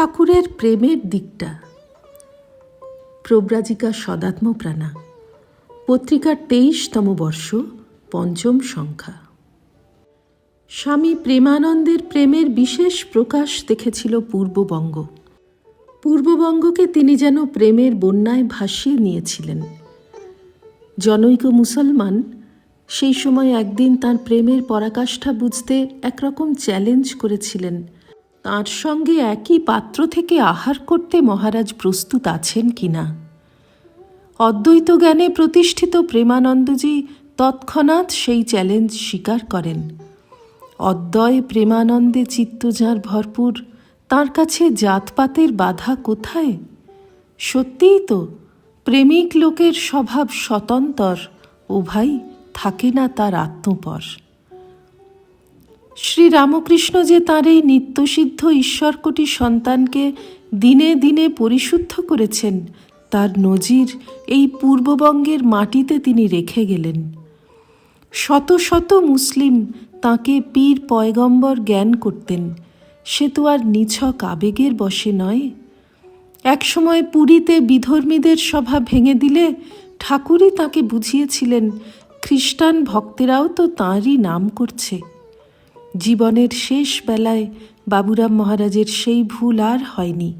ঠাকুরের প্রেমের দিকটা। প্রব্রাজিকা সদাত্মপ্রাণা, পত্রিকার তেইশতম বর্ষ, পঞ্চম সংখ্যা। স্বামী প্রেমানন্দের প্রেমের বিশেষ প্রকাশ দেখেছিল পূর্ববঙ্গ। পূর্ববঙ্গকে তিনি যেন প্রেমের বন্যায় ভাসিয়ে নিয়েছিলেন। জনৈক মুসলমান সেই সময় একদিন তার প্রেমের পরাকাষ্ঠা বুঝতে একরকম চ্যালেঞ্জ করেছিলেন তার সঙ্গে একই পাত্র থেকে আহার করতে মহারাজ প্রস্তুত আছেন কিনা? অদ্বৈত জ্ঞানে প্রতিষ্ঠিত প্রেমানন্দজি তৎক্ষণাৎ সেই চ্যালেঞ্জ স্বীকার করেন। অদ্বয় প্রেমানন্দে চিত্ত যাঁর ভরপুর, তার কাছে জাতপাতের বাধা কোথায়? সত্যিই তো প্রেমিক লোকের স্বভাব স্বতন্তর ভাই থাকে না তার আত্মপর। শ্রী রামকৃষ্ণ যে তাঁর এই নিত্যসিদ্ধ ঈশ্বরকোটি সন্তানকে দিনে দিনে পরিশুদ্ধ করেছেন, তার নজির এই পূর্ববঙ্গের মাটিতে তিনি রেখে গেলেন। শত শত মুসলিম তাকে পীর পয়গম্বর জ্ঞান করতেন, সে তো আর নিছক আবেগের বশে নয়। একসময় পুরীতে বিধর্মীদের সভা ভেঙে দিলে ঠাকুরই তাকে বুঝিয়েছিলেন, খ্রিস্টান ভক্তেরাও তো তাঁরই নাম করছে। জীবনের শেষ বেলায় বাবুরাম মহারাজের সেই ভুল আর হয়নি।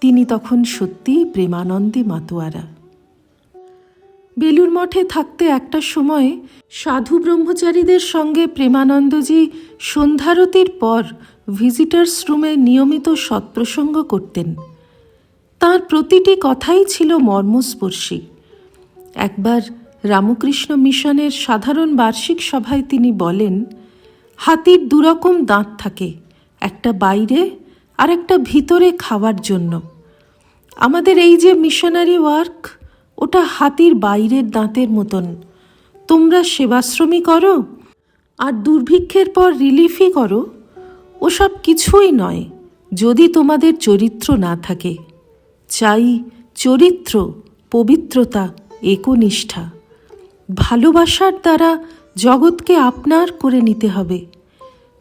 তিনি তখন সত্যিই প্রেমানন্দে মাতোয়ারা। বেলুর মঠে থাকতে একটা সময় সাধু ব্রহ্মচারীদের সঙ্গে প্রেমানন্দজি সন্ধ্যারতির পর ভিজিটার্স রুমে নিয়মিত সৎপ্রসঙ্গ করতেন। তার প্রতিটি কথাই ছিল মর্মস্পর্শী। একবার রামকৃষ্ণ মিশনের সাধারণ বার্ষিক সভায় তিনি বলেন হাতির দুরকম দাঁত থাকে, একটা বাইরে আর একটা ভিতরে খাওয়ার জন্য। আমাদের এই যে মিশনারি ওয়ার্ক ওটা হাতির বাইরের দাঁতের মতন। তোমরা সেবাশ্রমী করো, আর দুর্ভিক্ষের পর রিলিফই করো, ওসব কিছুই নয়, যদি তোমাদের চরিত্র না থাকে। চাই চরিত্র, পবিত্রতা, একনিষ্ঠা। ভালোবাসার দ্বারা জগৎকে আপনার করে নিতে হবে।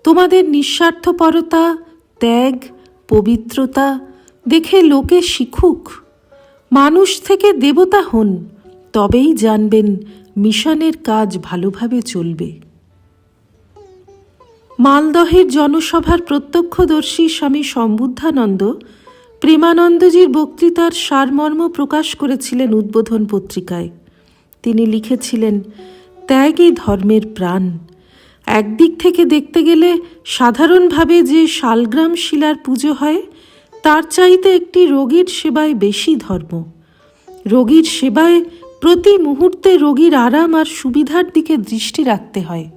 তোমাদের নিঃস্বার্থপরতা, ত্যাগ, পবিত্রতা দেখে লোকে শিখুক। মানুষ থেকে দেবতা হন, তবেই জানবেন মিশনের কাজ ভালোভাবে চলবে। মালদহের জনসভার প্রত্যক্ষদর্শী স্বামী সম্বুদ্ধানন্দ প্রেমানন্দজির বক্তৃতার সারমর্ম প্রকাশ করেছিলেন উদ্বোধন পত্রিকায়। তিনি লিখেছিলেন ত্যাগই ধর্মের প্রাণ। একদিক থেকে দেখতে গেলে সাধারণভাবে যে শালগ্রাম শিলার পুজো হয়, তার চাইতে একটি রোগীর সেবায় বেশি ধর্ম। রোগীর সেবায় প্রতি মুহূর্তে রোগীর আরাম আর সুবিধার দিকে দৃষ্টি রাখতে হয়।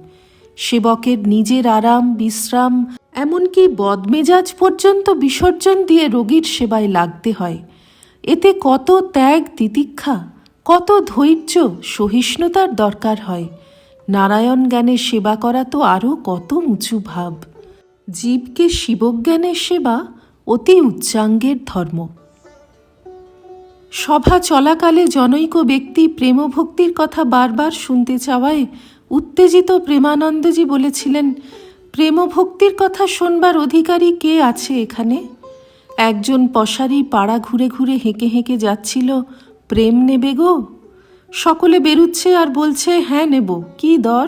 সেবকের নিজের আরাম, বিশ্রাম, এমনকি বদমেজাজ পর্যন্ত বিসর্জন দিয়ে রোগীর সেবায় লাগতে হয়। এতে কত ত্যাগ, তিতিক্ষা কত ধৈর্য, সহিষ্ণুতার দরকার হয়। নারায়ণ জ্ঞানের সেবা করা তো আরও কত উঁচু ভাব। জীবকে শিবজ্ঞানের সেবা অতি উচ্চাঙ্গের ধর্ম। সভা চলাকালে জনৈক ব্যক্তি প্রেমভক্তির কথা বারবার শুনতে চাওয়ায় উত্তেজিত প্রেমানন্দজি বলেছিলেন, প্রেমভক্তির কথা শোনবার অধিকারী কে আছে এখানে? একজন পশারি পাড়া ঘুরে ঘুরে হেঁকে হেঁকে যাচ্ছিল প্রেম নেবে গো? সকলে বেরুচ্ছে আর বলছে হ্যাঁ নেব। কি দর?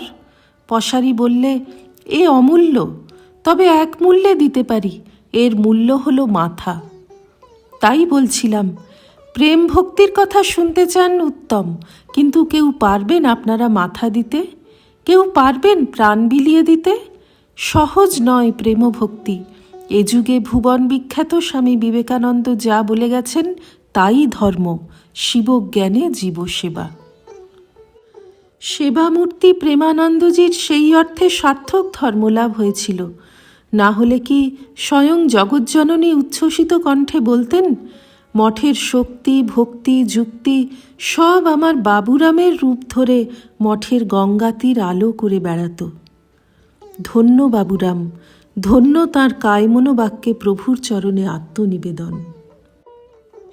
পশারি বললে, এ অমূল্য, তবে এক মূল্যে দিতে পারি। এর মূল্য হলো মাথা। তাই বলছিলাম, প্রেম ভক্তির কথা শুনতে চান উত্তম, কিন্তু কেউ পারবেন আপনারা মাথা দিতে? কেউ পারবেন প্রাণ বিলিয়ে দিতে? সহজ নয় প্রেম ভক্তি এ যুগে ভুবন বিখ্যাত স্বামী বিবেকানন্দ যা বলে গেছেন তাই ধর্ম শিবজ্ঞানে জীবসেবা। সেবামূর্তি প্রেমানন্দজির সেই অর্থে সার্থক ধর্মলাভ হয়েছিল। না হলে কি স্বয়ং জগজ্জননী উচ্ছ্বসিত কণ্ঠে বলতেন, মঠের শক্তি, ভক্তি, যুক্তি সব আমার বাবুরামের রূপ ধরে মঠের গঙ্গাতির আলো করে বেড়াত। ধন্য বাবুরাম, ধন্য তাঁর কায়মনোবাক্যে প্রভুর চরণে আত্মনিবেদন।